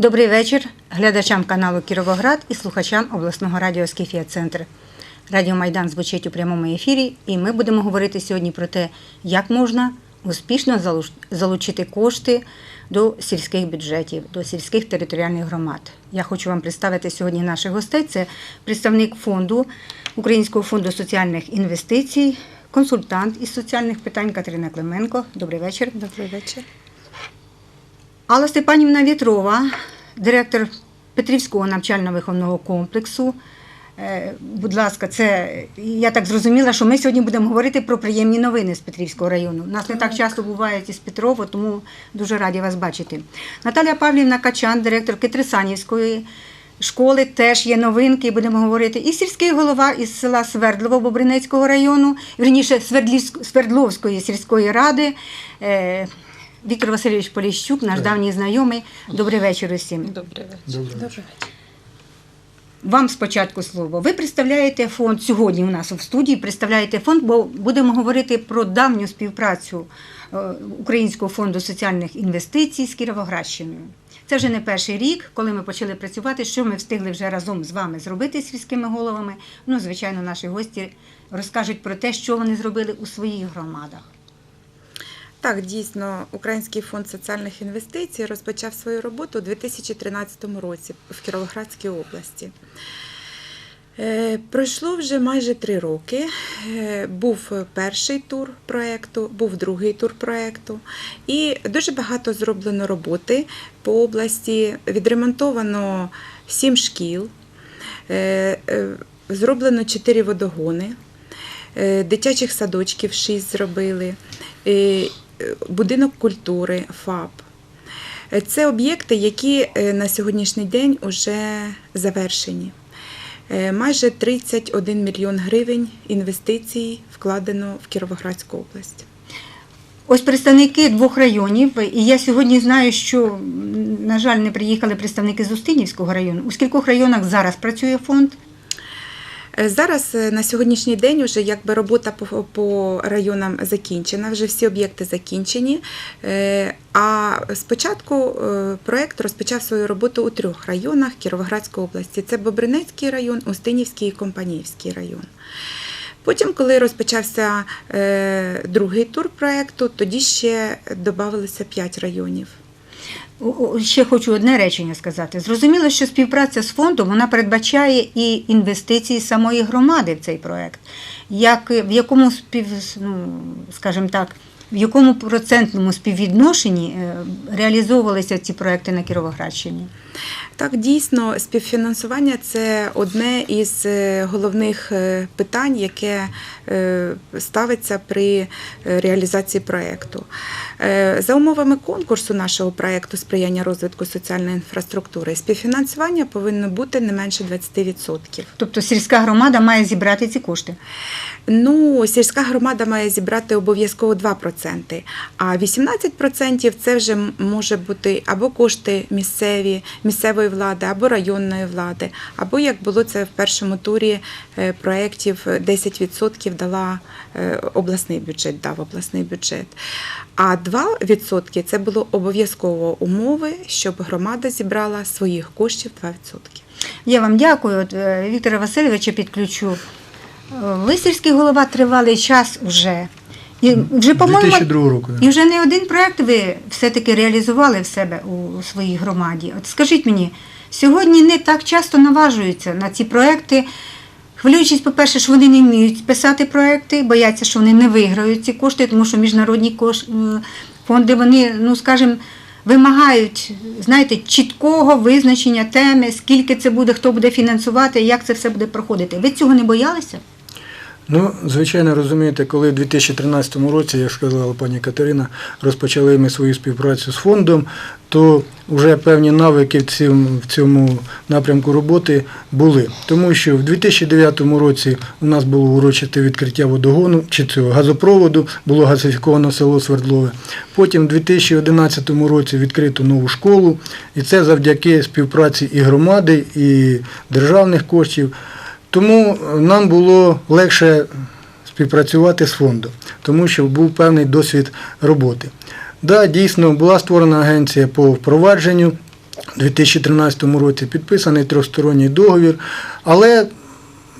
Добрий вечір глядачам каналу Кіровоград і слухачам обласного радіо Скіфія Центр. Радіо Майдан звучить у прямому ефірі, і ми будемо говорити сьогодні про те, як можна успішно залучити кошти до сільських бюджетів, до сільських територіальних громад. Я хочу вам представити сьогодні наших гостей. Це представник фонду Українського фонду соціальних інвестицій, консультант із соціальних питань Катерина Клименко. Добрий вечір. Добрий вечір. Алла Степанівна Вітрова, директор Петрівського навчально-виховного комплексу. Е, Будь ласка, це я так зрозуміла, що ми сьогодні будемо говорити про приємні новини з Петрівського району. Нас не так часто бувають із Петрова, тому дуже раді вас бачити. Наталя Павлівна Качан, директорки Трисанівської школи, теж є новинки. Будемо говорити. І сільський голова із села Свердлово Бобринецького району, Свердлівськ- Свердловської сільської ради. Віктор Васильович Поліщук, наш давній знайомий. Добрий вечір усім. Добрий вечір. Добрий вечір. Вам спочатку слово. Ви представляєте фонд сьогодні. У нас в студії представляєте фонд, бо будемо говорити про давню співпрацю е, Українського фонду соціальних інвестицій з Кіровоградщиною. Це вже не перший рік, коли ми почали працювати. Що ми встигли вже разом з вами зробити з сільськими головами. Ну, звичайно, наші гості розкажуть про те, що вони зробили у своїх громадах. Так, дійсно, Український фонд соціальних інвестицій розпочав свою роботу у 2013 році в Кіровоградській області. Е, Пройшло вже майже три роки. Е, Був перший тур проєкту, був другий тур проєкту. І дуже багато зроблено роботи по області. Відремонтовано сім шкіл, е, зроблено чотири водогони, дитячих садочків шість зробили, будинок культури, ФАП. Це об'єкти, які е, на сьогоднішній день вже завершені. Е, Майже 31 мільйон гривень інвестицій вкладено в Кіровоградську область. Ось представники двох районів, і я сьогодні знаю, що, на жаль, не приїхали представники з Устинівського району. У скількох районах зараз працює фонд? Е, Зараз е, на сьогоднішній день вже якби робота по, по районам закінчена, вже всі об'єкти закінчені. Е, А спочатку проект розпочав свою роботу у трьох районах Кіровоградської області: це Бобринецький район, Устинівський і Компанівський район. Потім, коли розпочався другий тур проекту, тоді ще додавалося п'ять районів. Ще хочу одне речення сказати. Зрозуміло, що співпраця з фондом вона передбачає і інвестиції самої громади в цей проект. Як, в якому спів, ну, скажімо так, в якому процентному співвідношенні е, реалізовувалися ці проекти на Кіровоградщині? Так, дійсно, співфінансування це одне із е, головних е, питань, яке е, ставиться при реалізації проєкту. За умовами конкурсу нашого проєкту сприяння розвитку соціальної інфраструктури, співфінансування повинно бути не менше 20%. Тобто сільська громада має зібрати ці кошти. Ну, сільська громада має зібрати обов'язково 2%, а 18% це вже може бути або кошти місцеві, місцевої влади, або районної влади, або як було це в першому турі е, проєктів, 10% дала е, обласний бюджет, дав обласний бюджет. А 2% це було обов'язково умови, щоб громада зібрала своїх коштів 2%. Я вам дякую. От, е, Віктора Васильовича підключу. Е, Ви голова тривалий час вже. І вже, по-моєму, 2002 року. і вже не один проект ви все-таки реалізували в себе у своїй громаді. От скажіть мені, сьогодні не так часто наважуються на ці проекти, хвилюючись, по-перше, що вони не вміють писати проекти, бояться, що вони не виграють ці кошти, тому що міжнародні е, фонди, вони, ну скажімо, вимагають, знаєте, чіткого визначення теми, скільки це буде, хто буде фінансувати, як це все буде проходити. Ви цього не боялися? Ну, звичайно, розумієте, коли в 2013 році, як сказала пані Катерина, розпочали ми свою співпрацю з фондом, то вже певні навики в цьому, в цьому напрямку роботи були. Тому що в 2009 році у нас було урочисте відкриття водогону чи цього газопроводу, було газифіковано село Свердлове. Потім в 2011 році відкрито нову школу, і це завдяки співпраці і громади, і державних коштів. Тому нам було легше співпрацювати з фондом, тому що був певний досвід роботи. Да, дійсно, була створена агенція по впровадженню у 2013 році підписаний трьохсторонній договір. Але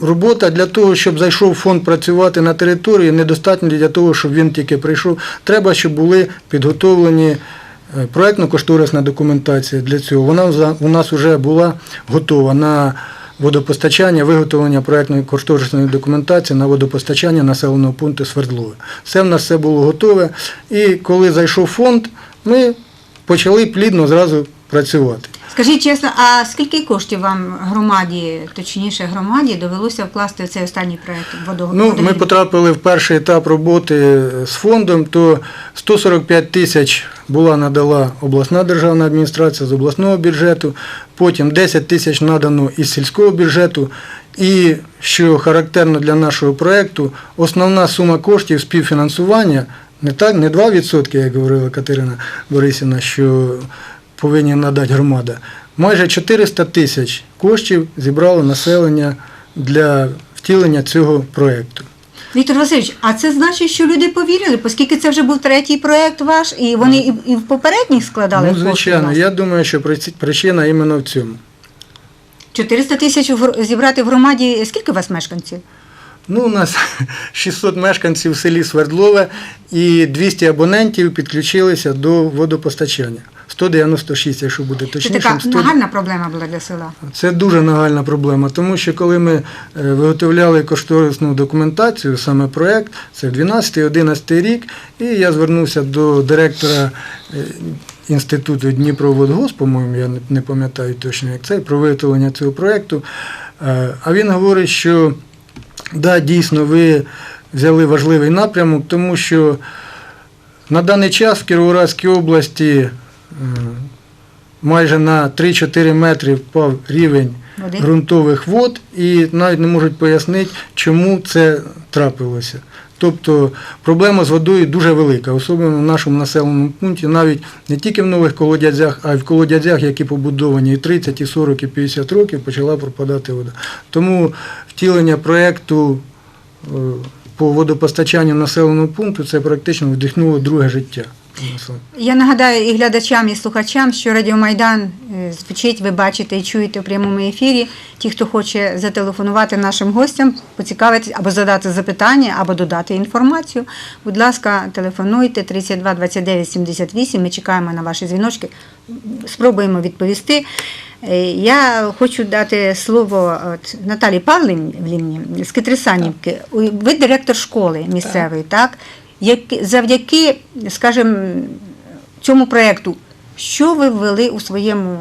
робота для того, щоб зайшов фонд працювати на території, недостатньо для того, щоб він тільки прийшов. Треба, щоб були підготовлені е, проектно-кошторисна документація для цього. Вона у нас вже була готова на водопостачання, виготовлення проєктної кошторисної документації на водопостачання населеного пункту Свердлове. Все в нас все було готове. І коли зайшов фонд, ми почали плідно зразу працювати. Скажіть чесно, а скільки коштів вам громаді, точніше громаді, довелося вкласти в цей останній проект водого- Ну, ми потрапили в перший етап роботи з фондом, то 145 тисяч була надала обласна державна адміністрація з обласного бюджету, потім 10 тисяч надано із сільського бюджету. І що характерно для нашого проєкту, основна сума коштів співфінансування не так, не 2%, як говорила Катерина Борисівна, що повинні надати громада. Майже 400 тисяч коштів зібрало населення для втілення цього проєкту. Віктор Васильович, а це значить, що люди повірили, оскільки це вже був третій проект ваш, і вони і, і в попередніх складали Ну, звичайно, я думаю, що причина іменно в цьому. 400 тисяч зібрати в громаді. Скільки у вас мешканців? Ну, у нас 600 мешканців в селі Свердлове і 200 абонентів підключилися до водопостачання. 196, якщо буде Це така 100 нагальна проблема була для села. Це дуже нагальна проблема, тому що коли ми е, виготовляли кошторисну документацію, саме проєкт, це 12-11 рік, і я звернувся до директора е, інституту Дніпроводгосп, по-моєму, я не- пам'ятаю точно, як це, про виготовлення цього проєкту. Е, А він говорить, що да, дійсно, ви взяли важливий напрямок, тому що на даний час в Кіровоградській області майже на 3-4 метри впав рівень Води? ґрунтових вод і навіть не можуть пояснити, чому це трапилося. Тобто проблема з водою дуже велика, особливо в нашому населеному пункті, навіть не тільки в нових колодязях, а й в колодязях, які побудовані і 30, і 40, і 50 років, почала пропадати вода. Тому втілення проєкту е, по водопостачанню населеного пункту це практично вдихнуло друге життя. Я нагадаю і глядачам, і слухачам, що Радіо Майдан е, звучить, ви бачите і чуєте в прямому ефірі. Ті, хто хоче зателефонувати нашим гостям, поцікавитись або задати запитання, або додати інформацію. Будь ласка, телефонуйте 32 29 78. Ми чекаємо на ваші дзвіночки. Спробуємо відповісти. Е, Я хочу дати слово от, Наталі Павлівні з Китрисанівки. Ви директор школи місцевої, так? Як- завдяки, скажімо, цьому проєкту, що ви ввели у своєму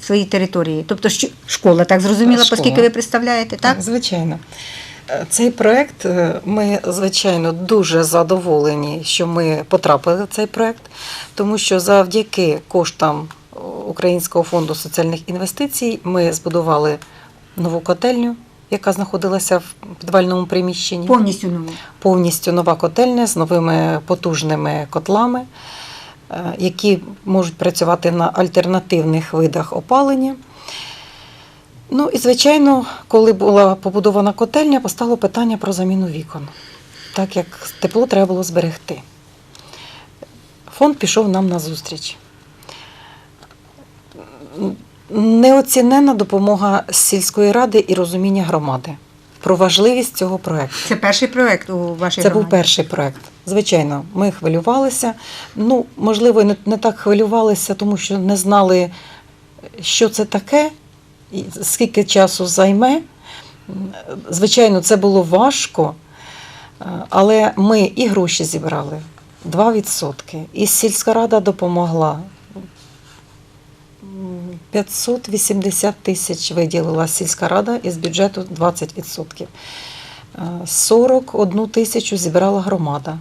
в своїй території? Тобто що, школа, так зрозуміло, Школа. оскільки ви представляєте, так? Звичайно. Е, Цей проект е, ми, звичайно, дуже задоволені, що ми потрапили в цей проект, тому що завдяки коштам е, Українського фонду соціальних інвестицій ми збудували нову котельню, яка знаходилася в підвальному приміщенні. Повністю нову. повністю нова котельня з новими потужними котлами, е, які можуть працювати на альтернативних видах опалення. Ну і, звичайно, коли була побудована котельня, постало питання про заміну вікон, так як тепло треба було зберегти. Фонд пішов нам на зустріч. Неоцінена допомога сільської ради і розуміння громади про важливість цього проекту. Це перший проєкт у вашій Це був перший проект. Звичайно, ми хвилювалися. Ну, можливо, не, не так хвилювалися, тому що не знали, що це таке, і скільки часу займе. Звичайно, це було важко, але ми і гроші зібрали 2%. І сільська рада допомогла. М, 580 тисяч виділила сільська рада із бюджету 20%. Е, 41 тисячу зібрала громада.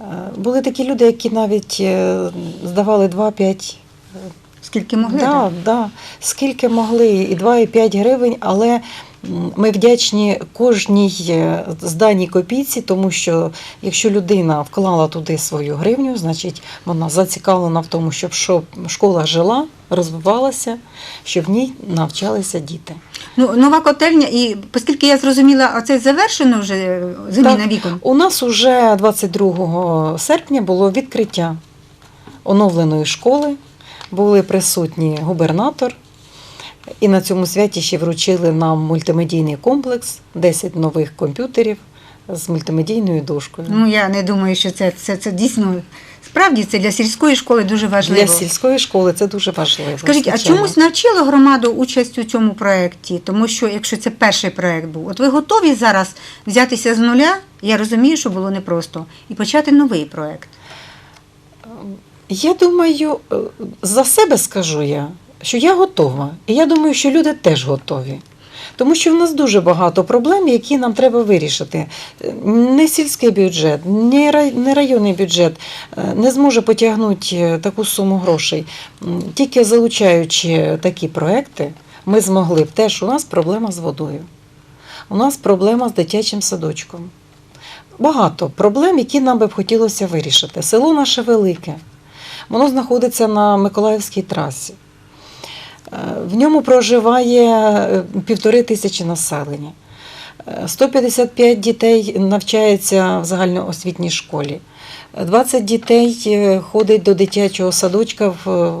Е, Були такі люди, які навіть е, здавали 2-5 Скільки могли? Да, да. Скільки могли, і 2, і 5 гривень, але ми вдячні кожній е, зданій копійці, тому що якщо людина вклала туди свою гривню, значить вона зацікавлена в тому, щоб школа жила, розвивалася, щоб в ній навчалися діти. Ну, нова котельня, і оскільки я зрозуміла, оце завершено вже е, заміна вікон. У нас уже 22 серпня було відкриття оновленої школи. були присутні губернатор, і на цьому святі ще вручили нам мультимедійний комплекс, 10 нових комп'ютерів з мультимедійною дошкою. Ну я не думаю, що це, це, це дійсно справді це для сільської школи дуже важливо. Для сільської школи це дуже важливо. Скажіть, а звичайно. чомусь навчила громаду участь у цьому проєкті? Тому що якщо це перший проєкт був, от ви готові зараз взятися з нуля? Я розумію, що було непросто, і почати новий проєкт. Я думаю, е, за себе скажу я, що я готова. І я думаю, що люди теж готові. Тому що в нас дуже багато проблем, які нам треба вирішити. Не сільський бюджет, не районний бюджет е, не зможе потягнути е, таку суму грошей. Тільки залучаючи такі проекти, ми змогли б теж. У нас проблема з водою. У нас проблема з дитячим садочком. Багато проблем, які нам би б хотілося вирішити. Село наше велике. Воно знаходиться на Миколаївській трасі. Е, В ньому проживає е, півтори тисячі населення. Е, 155 дітей навчається в загальноосвітній школі. Е, 20 дітей е, ходить до дитячого садочка в е,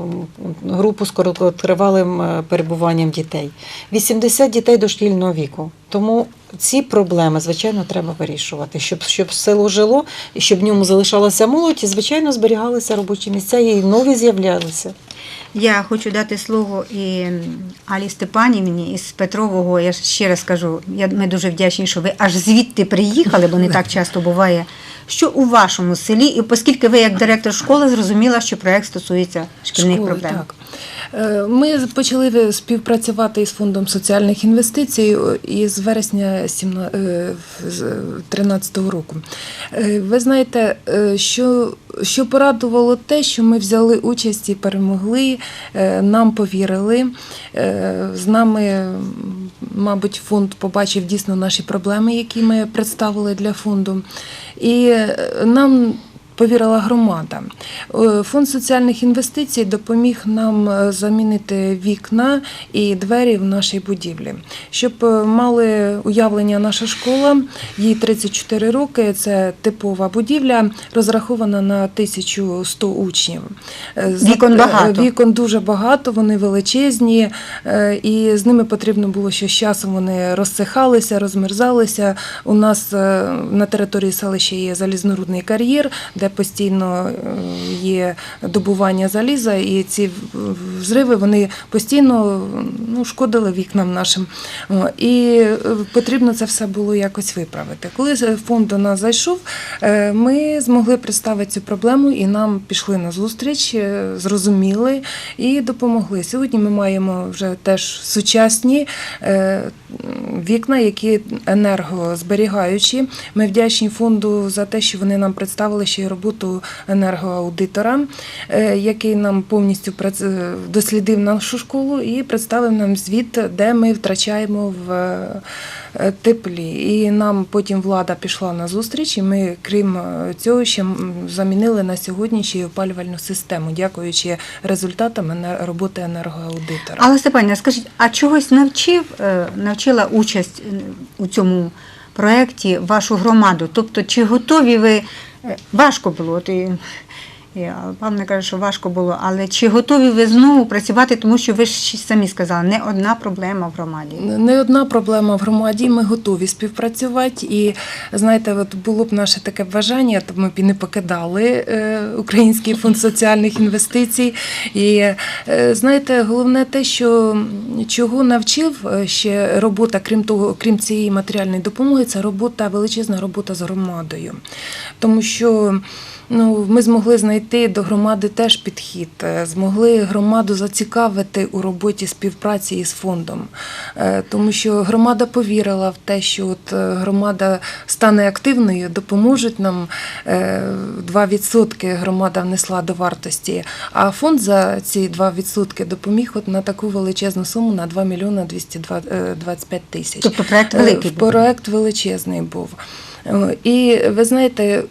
групу з короткотривалим е, перебуванням дітей. 80 дітей дошкільного віку. Тому ці проблеми, звичайно, треба вирішувати, щоб, щоб село жило і щоб в ньому залишалася молодь, і, звичайно, зберігалися робочі місця і нові з'являлися. Я хочу дати слово і Алі Степанівні із Петрового. Я ще раз кажу, я, ми дуже вдячні, що ви аж звідти приїхали, бо не так часто буває. Що у вашому селі, і оскільки ви як директор школи зрозуміла, що проект стосується шкільних Школи, проблем. Так. Е, Ми почали співпрацювати із фондом соціальних інвестицій із вересня 2013 року. Е, Ви знаєте, е, що, що порадувало те, що ми взяли участь і перемогли, е, нам повірили. Е, З нами, мабуть, фонд побачив дійсно наші проблеми, які ми представили для фонду. І е, нам повірила громада. Е, Фонд соціальних інвестицій допоміг нам е, замінити вікна і двері в нашій будівлі. Щоб е, мали уявлення наша школа, їй 34 роки. Це типова будівля, розрахована на 1100 учнів. Вікон багато. Вікон дуже багато, вони величезні, і з ними потрібно було, що з часом вони розсихалися, розмерзалися. У нас на території селища є залізнорудний кар'єр, де постійно е, є добування заліза, і ці взриви вони постійно ну, шкодили вікнам нашим. І е, потрібно це все було якось виправити. Коли е, фонд до нас зайшов, ми змогли представити цю проблему і нам пішли на зустріч, зрозуміли і допомогли. Сьогодні ми маємо вже теж сучасні вікна, які енергозберігаючі. Ми вдячні фонду за те, що вони нам представили ще й роботу енергоаудитора, е, який нам повністю дослідив нашу школу і представив нам звіт, де ми втрачаємо в теплі. І нам потім влада пішла на зустріч, і ми, крім е, цього, ще замінили на сьогодні ще й опалювальну систему, дякуючи результатам роботи енергоаудитора. Але Степанівна, скажіть, а чогось навчив, е, навчила участь е, у цьому проєкті вашу громаду? Тобто, чи готові ви е, важко було? От і, і Павло каже, що важко було, але чи готові ви знову працювати, тому що ви ж самі сказали, не одна проблема в громаді. Не одна проблема в громаді. Ми готові співпрацювати. І знаєте, от було б наше таке бажання, то ми б і не покидали е, Український фонд соціальних інвестицій. І е, знаєте, головне те, що чого навчив е, ще робота, крім того, крім цієї матеріальної допомоги, це робота, величезна робота з громадою. Тому що Ну, ми змогли знайти до громади теж підхід, е, змогли громаду зацікавити у роботі співпраці із фондом, Е, тому що громада повірила в те, що от е, громада стане активною, допоможуть нам. е, 2% громада внесла до вартості, а фонд за ці 2% допоміг от на таку величезну суму на 2 мільйони 225 тисяч. Тобто проєкт Е, великий був. Проект величезний був. Е, І ви знаєте, е,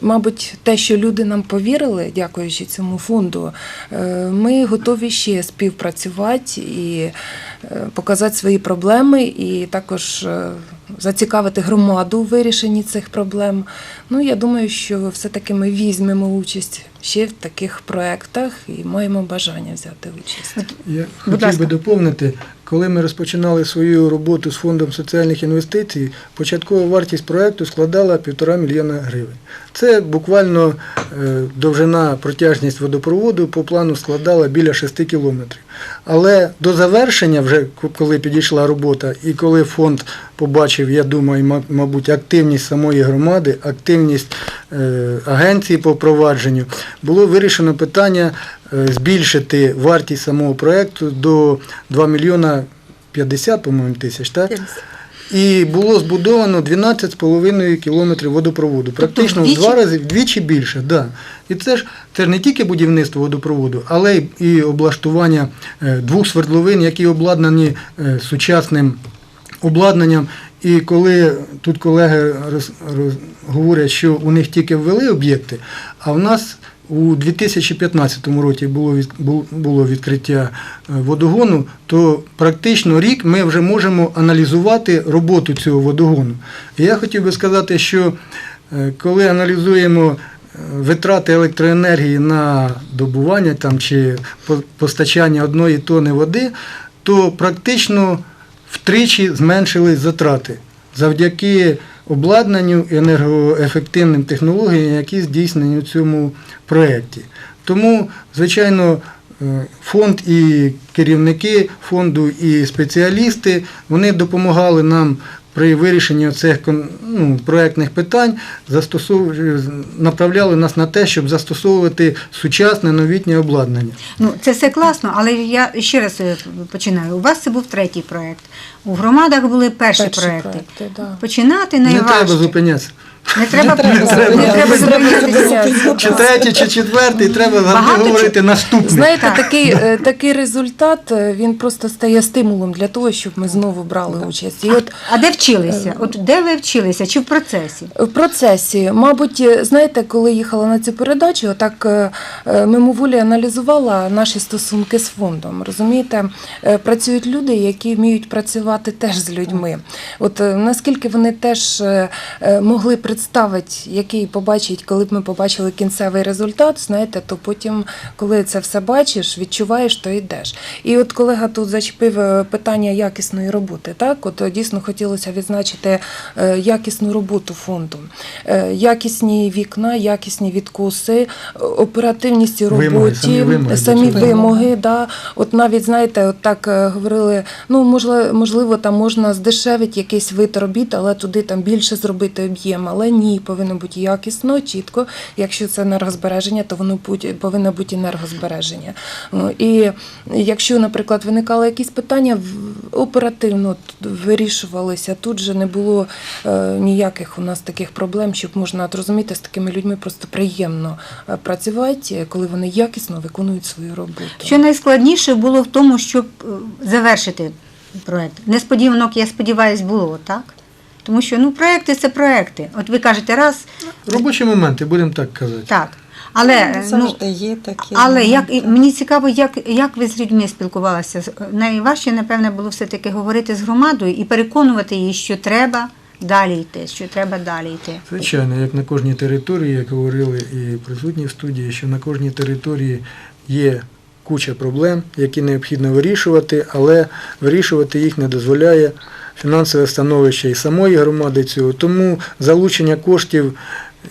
мабуть, те, що люди нам повірили, дякуючи цьому фонду, е, ми готові ще співпрацювати і показати свої проблеми, і також зацікавити громаду у вирішенні цих проблем. Ну, я думаю, що все-таки ми візьмемо участь ще в таких проєктах і маємо бажання взяти участь. Я Будь хотів ласка. би доповнити, коли ми розпочинали свою роботу з фондом соціальних інвестицій, початкова вартість проекту складала півтора мільйона гривень. Це буквально е, довжина протяжність водопроводу по плану складала біля 6 кілометрів. Але до завершення, вже коли підійшла робота, і коли фонд побачив, я думаю, мабуть, активність самої громади, активність е, агенції по впровадженню, було вирішено питання е, збільшити вартість самого проєкту до 2 мільйона 50, по-моєму, тисяч, так? І було збудовано 12,5 кілометрів водопроводу. Практично в два рази, вдвічі більше. Да. І це ж це ж не тільки будівництво водопроводу, але й і облаштування е, двох свердловин, які обладнані е, сучасним обладнанням. І коли тут колеги роз, роз, говорять, що у них тільки ввели об'єкти, а в нас у 2015 році було, було відкриття е, водогону, то практично рік ми вже можемо аналізувати роботу цього водогону. І я хотів би сказати, що е, коли аналізуємо е, витрати електроенергії на добування там, чи постачання одної тони води, то практично втричі зменшились затрати завдяки обладнанню енергоефективним технологіям, які здійснені у цьому проєкті. Тому, звичайно, е, фонд і керівники фонду, і спеціалісти вони допомагали нам при вирішенні цих ну, проєктних питань, застосов... направляли нас на те, щоб застосовувати сучасне новітнє обладнання. Ну, це все класно, але я ще раз е, починаю. У вас це був третій проєкт. У громадах були перші, Перші проєкти. проекти, да. Починати Не найважче. треба зупинятися. Не треба, не треба Треба зупинятися. Чи третій, чи четвертий, треба завжди говорити наступне. Знаєте, такий, е, такий результат е, він просто стає стимулом для того, щоб ми знову брали участь. І от А де вчилися? От де ви вчилися? Чи в процесі? В процесі, мабуть, е, знаєте, коли їхала на цю передачу, так е, е, мимоволі аналізувала наші стосунки з фондом. Розумієте, Е, працюють люди, які вміють працювати теж з людьми. От е, наскільки вони теж е, е, могли представити, який побачить, коли б ми побачили кінцевий результат, знаєте, то потім, коли це все бачиш, відчуваєш, то йдеш. І от колега тут зачепив е, питання якісної роботи. Так, от е, дійсно хотілося відзначити е, якісну роботу фонду, якісні вікна, якісні відкуси, оперативність у Вимоги, роботі, самі вимоги самі вимоги. Да. От навіть знаєте, от так говорили. Ну можливо, можливо, там можна здешевити якийсь вид робіт, але туди там більше зробити об'єм. Але ні, повинно бути якісно, чітко. Якщо це енергозбереження, то воно повинно бути енергозбереження. І якщо, наприклад, виникали якісь питання, оперативно вирішувалися. Тут же не було е, ніяких у нас таких проблем, щоб можна от розуміти, з такими людьми просто приємно е, працювати, коли вони якісно виконують свою роботу. Що найскладніше було в тому, щоб е, завершити проєкт? Несподіванок, я сподіваюся, було, так? Тому що ну, проекти це проекти. От ви кажете раз, Робочі моменти, будемо так казати. так. Але, е, ну, є такі. але як, і мені цікаво, як, як ви з людьми спілкувалися. Найважче, напевне, було все-таки говорити з громадою і переконувати її, що треба далі йти, що треба далі йти. Звичайно, як на кожній території, як говорили і присутні в студії, що на кожній території є куча проблем, які необхідно вирішувати, але вирішувати їх не дозволяє фінансове становище і самої громади цього. Тому залучення коштів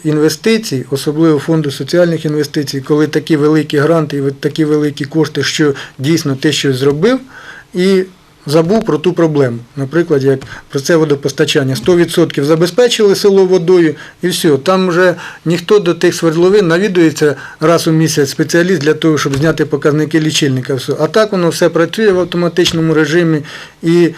інвестицій, особливо фонду соціальних інвестицій, коли такі великі гранти і такі великі кошти, що дійсно ти щось зробив, і забув про ту проблему. Наприклад, як про це водопостачання. 100% забезпечили село водою і все. Там вже ніхто до тих свердловин навідується раз у місяць спеціаліст для того, щоб зняти показники лічильника. Все. А так воно все працює в автоматичному режимі. І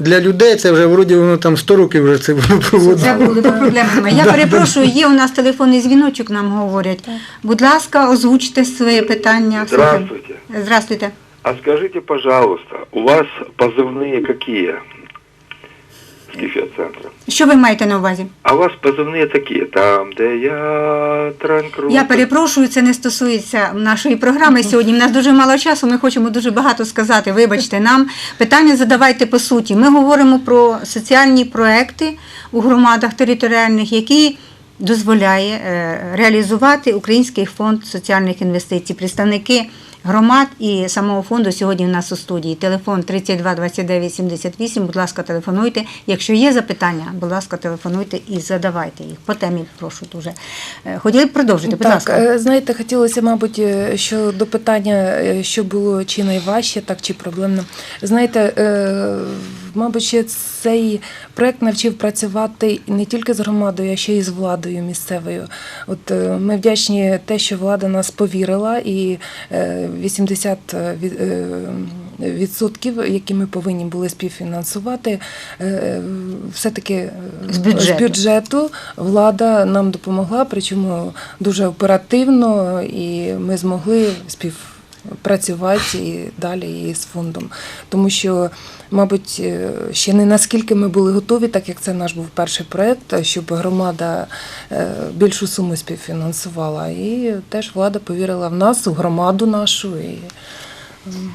для людей це вже вроді воно там 100 років вже це водопровод. проводити бо проблем немає. Я перепрошую, є у нас телефонний дзвіночок, нам говорять. Будь ласка, озвучте своє питання. Здравствуйте. Здравствуйте. А скажите, пожалуйста, у вас позывные какие? Скіфія центра. Що ви маєте на увазі? А у вас позивні такі, там, де я транкру. Я перепрошую, це не стосується нашої програми сьогодні. У нас дуже мало часу. Ми хочемо дуже багато сказати. Вибачте нам. Питання задавайте по суті. Ми говоримо про соціальні проекти у громадах територіальних, які дозволяє е, реалізувати Український фонд соціальних інвестицій. Представники громад і самого фонду сьогодні у нас у студії. Телефон 32 29 78. Будь ласка, телефонуйте. Якщо є запитання, будь ласка, телефонуйте і задавайте їх. По темі прошу дуже. Е, Хотіли б продовжити, будь так, ласка. е, знаєте, хотілося, мабуть, е, що до питання, що було чи найважче, так чи проблемно. Знаєте, мабуть, ще цей проект навчив працювати не тільки з громадою, а ще й з владою місцевою. От е, ми вдячні те, що влада нас повірила, і е, 80 е, відсотків, які ми повинні були співфінансувати, е, все-таки е, З бюджету. з бюджету влада нам допомогла, причому дуже оперативно, і ми змогли співпрацювати і далі з фондом. Тому що, мабуть, е, ще не наскільки ми були готові, так як це наш був перший проєкт, щоб громада е, більшу суму співфінансувала. І теж влада повірила в нас, у громаду нашу. І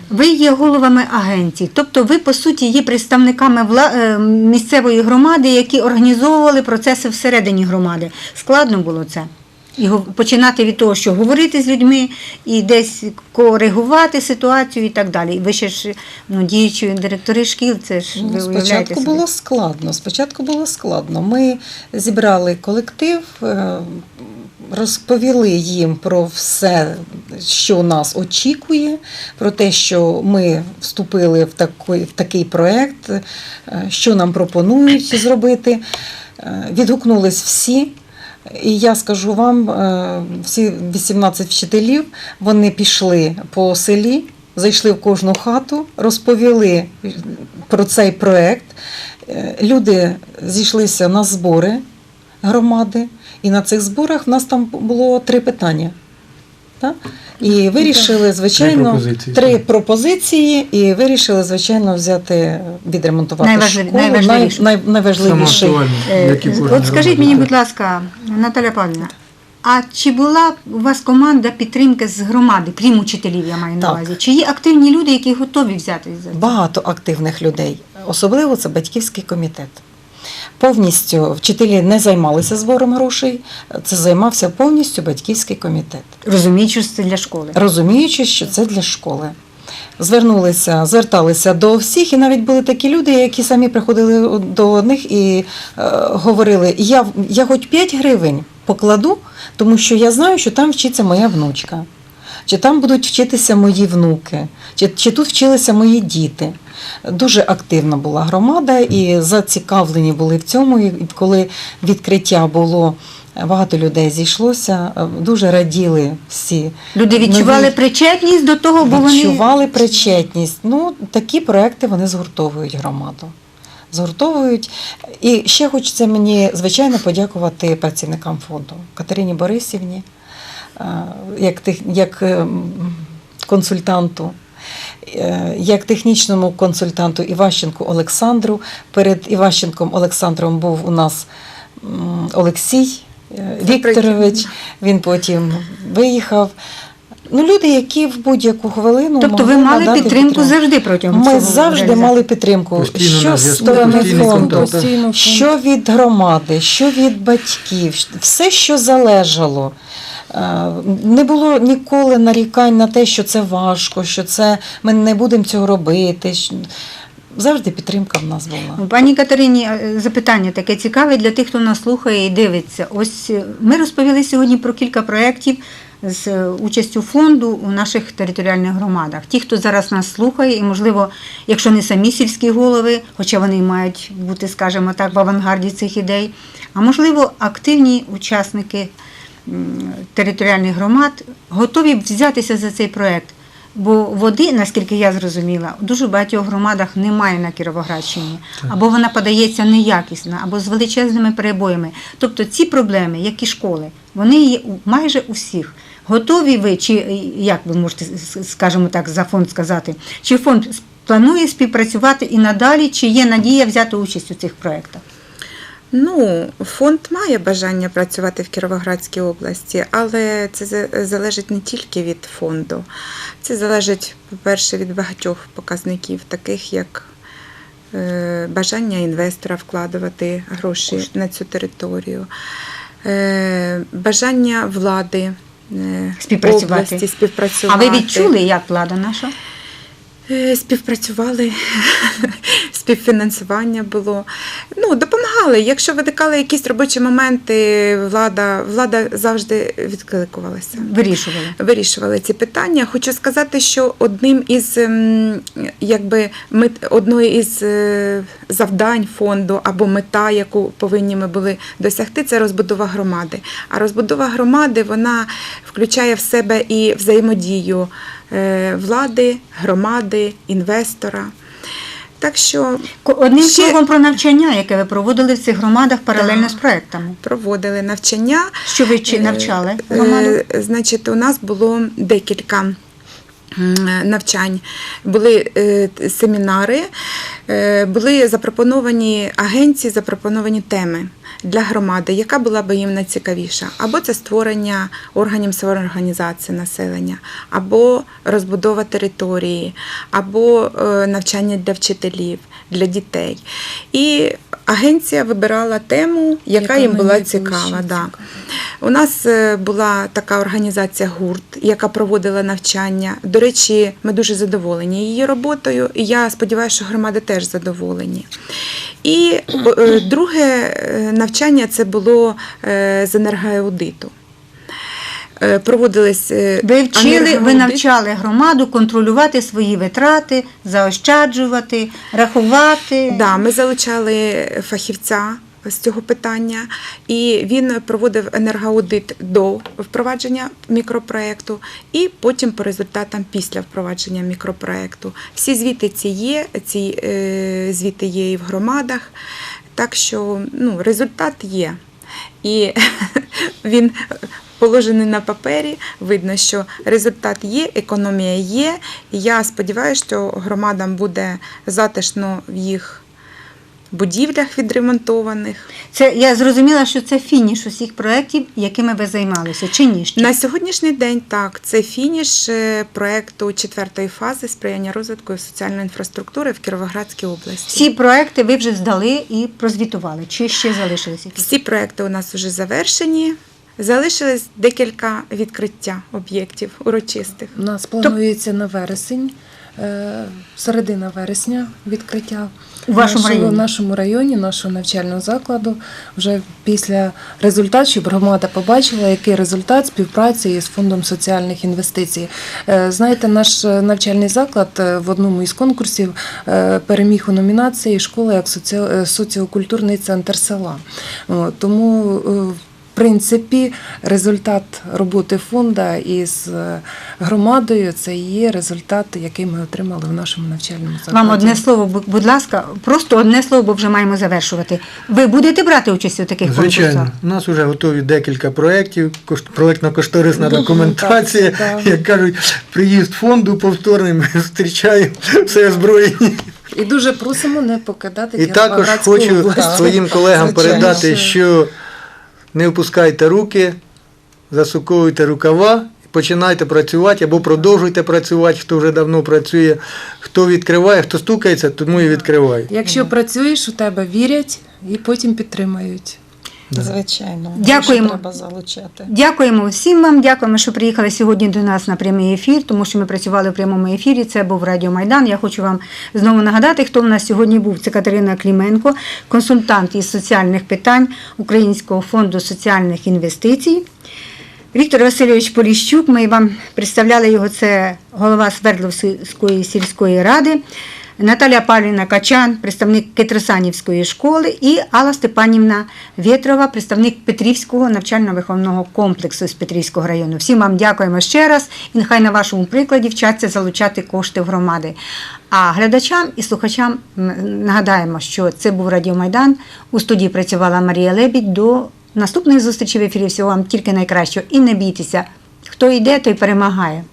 Ви є головами агенцій, тобто ви, по суті, є представниками вла... е, місцевої громади, які організовували процеси всередині громади. Складно було це. І починати від того, що говорити з людьми і десь коригувати ситуацію і так далі. Ви ще ж ну, діючі директори шкіл, це ж Ну, ви спочатку собі. було складно. Спочатку було складно. Ми зібрали колектив, е, розповіли їм про все, що нас очікує, про те, що ми вступили в такий, в такий проект, е, що нам пропонують зробити. Е, Відгукнулись всі. І я скажу вам, е, всі 18 вчителів вони пішли по селі, зайшли в кожну хату, розповіли про цей проект. Е, Люди зійшлися на збори громади, і на цих зборах в нас там було три питання. Так? І вирішили, звичайно, пропозиції. три пропозиції, і вирішили, звичайно, взяти, відремонтувати Найважлив- школу. найважливіше. Най, найважливіший. Е, От скажіть мені, будь ласка, Наталя Павлівна, а чи була у вас команда підтримки з громади, крім учителів, я маю на Так. увазі? Чи є активні люди, які готові взяти за це? Багато активних людей, особливо це батьківський комітет. Повністю вчителі не займалися збором грошей, це займався повністю батьківський комітет, Розуміючи, що це для школи. розуміючи, що це для школи. Звернулися, зверталися до всіх, і навіть були такі люди, які самі приходили до них і е, говорили: я, я хоч 5 гривень покладу, тому що я знаю, що там вчиться моя внучка, чи там будуть вчитися мої внуки, чи, чи тут вчилися мої діти. Дуже активна була громада і зацікавлені були в цьому. І коли відкриття було, багато людей зійшлося, дуже раділи всі. Люди відчували Нові- причетність до того, бо вони відчували причетність. Ну, такі проекти вони згуртовують громаду. Згуртовують. І ще хочеться мені, звичайно, подякувати працівникам фонду Катерині Борисівні, як, тех- як ем, консультанту. е, Як технічному консультанту Іващенку Олександру. Перед Іващенком Олександром був у нас Олексій е, Вікторович. Він потім виїхав. Ну, люди, які в будь-яку хвилину. тобто ви мали надати підтримку завжди протягом Ми цього завжди реалізації? мали підтримку. Постійно що з сторони фонду, що від громади, що від батьків, все, що залежало. Е, Не було ніколи нарікань на те, що це важко, що це ми не будемо цього робити. Завжди підтримка в нас була. Пані Катерині, е, запитання таке цікаве для тих, хто нас слухає і дивиться. Ось е, ми розповіли сьогодні про кілька проєктів з участю фонду у наших територіальних громадах. Ті, хто зараз нас слухає, і, можливо, якщо не самі сільські голови, хоча вони мають бути, скажімо так, в авангарді цих ідей, а можливо, активні учасники територіальних громад готові взятися за цей проєкт. Бо води, наскільки я зрозуміла, у дуже багатьох громадах немає на Кіровоградщині, або вона подається неякісна, або з величезними перебоями. Тобто ці проблеми, як і школи, вони є майже у всіх. Готові ви, чи як ви можете скажімо так, за фонд сказати, чи фонд планує співпрацювати і надалі, чи є надія взяти участь у цих проєктах? Ну, фонд має бажання працювати в Кіровоградській області, але це залежить не тільки від фонду. Це залежить, по-перше, від багатьох показників, таких як е, бажання інвестора вкладувати гроші на цю територію, е, бажання влади. е, Співпрацювати. області А ви відчули, як влада наша? Співпрацювали, співфінансування було. Ну, допомагали. Якщо виникали якісь робочі моменти, влада, влада завжди відкликувалася. Вирішували. Вирішували ці питання. Хочу сказати, що одним із ем, якби мет, одною із е, завдань фонду або мета, яку повинні ми були досягти, це розбудова громади. А розбудова громади вона включає в себе і взаємодію е, влади, громади, інвестора. Так що Одним Ще- словом про навчання, яке ви проводили в цих громадах паралельно Так. з проектами. проводили навчання. Що ви чи- навчали Е, громаду? е, Значить, у нас було декілька. Навчань були е, семінари, е, були запропоновані агенції, запропоновані теми для громади, яка була би їм найцікавіша. Або це створення органів самоорганізації населення, або розбудова території, або е, навчання для вчителів, для дітей. І агенція вибирала тему, яка, Яка їм була цікава. Да. У нас е, була така організація гурт, яка проводила навчання. До речі, ми дуже задоволені її роботою, і я сподіваюся, що громади теж задоволені. І е, друге е, навчання це було з енергоаудиту. Е, Проводились е, Ви вчили, ви навчали громаду контролювати свої витрати, заощаджувати, рахувати. Да, ми залучали фахівця з цього питання, і він проводив енергоаудит до впровадження мікропроекту, і потім по результатам після впровадження мікропроекту. Всі звіти ці є, ці е, звіти є і в громадах. Так що ну, результат є. І він положений на папері. Видно, що результат є, економія є. Я сподіваюся, що громадам буде затишно в їх будівлях відремонтованих. Це я зрозуміла, що це фініш усіх проєктів, якими ви займалися, чи ні? ще? На сьогоднішній день так, це фініш е, проекту четвертої фази сприяння розвитку соціальної інфраструктури в Кіровоградській області. Всі проекти ви вже здали і прозвітували, чи ще залишилися? Всі проекти у нас вже завершені. Залишилось декілька відкриття об'єктів урочистих. У нас планується на вересень, е, середина вересня відкриття У вашому нашого, районі? нашому районі, нашого навчального закладу. Вже після результатів, щоб громада побачила, який результат співпраці із фондом соціальних інвестицій. Е, Знаєте, наш навчальний заклад е, в одному із конкурсів переміг у номінації Школа як соці- соціокультурний центр села. Тому в принципі, результат роботи фонду із е, громадою це є результат, який ми отримали в нашому навчальному закладі. Вам одне слово, будь ласка, просто одне слово, бо вже маємо завершувати. Ви будете брати участь у таких Звичайно, у нас вже готові декілька проєктів, кош- проєктно-кошторисна документація. Як кажуть, приїзд фонду повторний, ми зустрічаємо все озброєні. І дуже просимо не покидати І також хочу своїм колегам Звичайно, передати, що не опускайте руки, засуковуйте рукава, починайте працювати або продовжуйте працювати, хто вже давно працює. Хто відкриває, хто стукається, тому і відкриває. Якщо працюєш, у тебе вірять і потім підтримають. Звичайно, Дякуємо. Треба залучати. Дякуємо всім вам. Дякуємо, що приїхали сьогодні до нас на прямий ефір, тому що ми працювали в прямому ефірі. Це був Радіо Майдан. Я хочу вам знову нагадати, хто в нас сьогодні був. Це Катерина Кліменко, консультант із соціальних питань Українського фонду соціальних інвестицій. Віктор Васильович Поліщук, ми вам представляли його, це голова Свердловської сільської ради. Наталя Павлівна Качан, представник Кетросанівської школи, і Алла Степанівна Вєтрова, представник Петрівського навчально-виховного комплексу з Петрівського району. Всім вам дякуємо ще раз і нехай на вашому прикладі вчаться залучати кошти в громади. А глядачам і слухачам нагадаємо, що це був Радіо Майдан. У студії працювала Марія Лебідь. До наступної зустрічі в ефірі. Всього вам тільки найкращого. І не бійтеся. Хто йде, той перемагає.